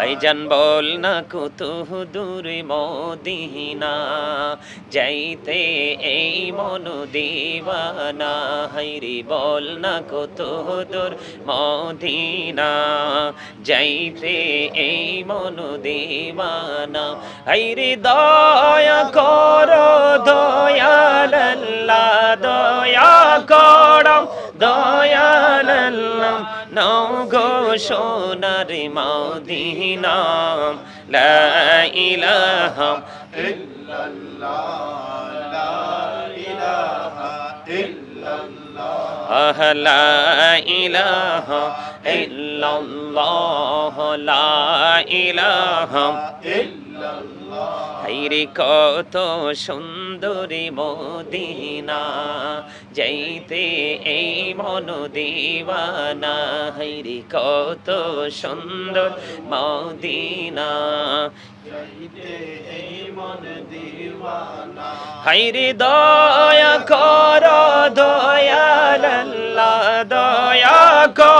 ভাইজান বল না কত দূরে মদিনা, যাইতে এই মন দিবানা। হাইরে বল না কত দূর মদিনা, যাইতে এই মন দিবানা। হাইরে দয়া কর দয়াল্লা দয়া করম দয়াল্লাহ নও গো সোনার মদিনা লা ইলাহা আহ লা ইলাহা ইল্লাল্লাহ লা ইলাহা হাইরে কত সুন্দরী মদিনা যাইতে এই মন দিবানা হাইরে কত সুন্দর মদিনা। হাইরে দয়া কর দয়াল্লা দয়া কর।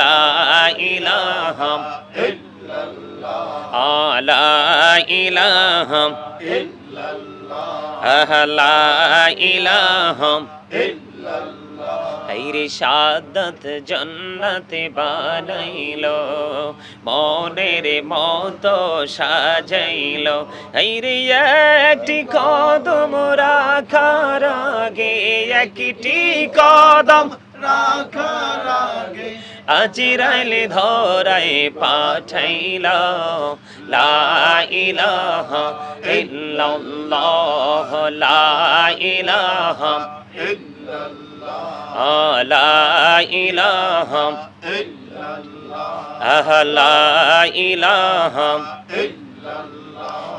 লা ইলাহা লা ইলাহা লা ইলাহা হাইরে সাদত জন্নতে বানাইলো, মনের মতো সাজাইলো। হাইরে একটি কদম রাখার আগে একটি কদম রাখার আগে আজিরাইলে ধরাই পাঠাইল লা ইলাহা ইল্লাল্লাহ লা ইলাহা লা ইলাহা আহ লা ইলাহা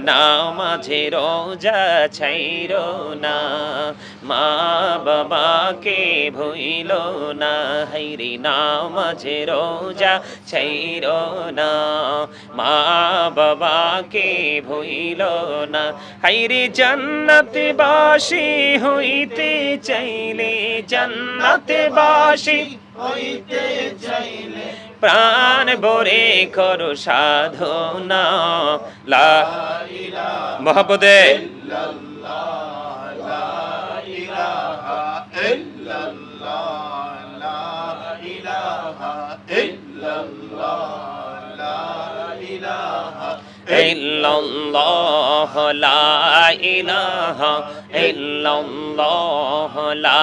নামাঝে রোজা ছাইর না মা বাবাকে ভইল না হাইরি নামাঝে রোজা ছাইর না মা বাবাকে ভইল না হাইরি জান্নাতে বাসি হইতে চাইলে জান্নাতে বাসি হইতে প্রাণ ভরে করো সাধনা। লা মহাপদে ইল্লাল্লাহ লা ইলাহা ইল্লাল্লাহ লা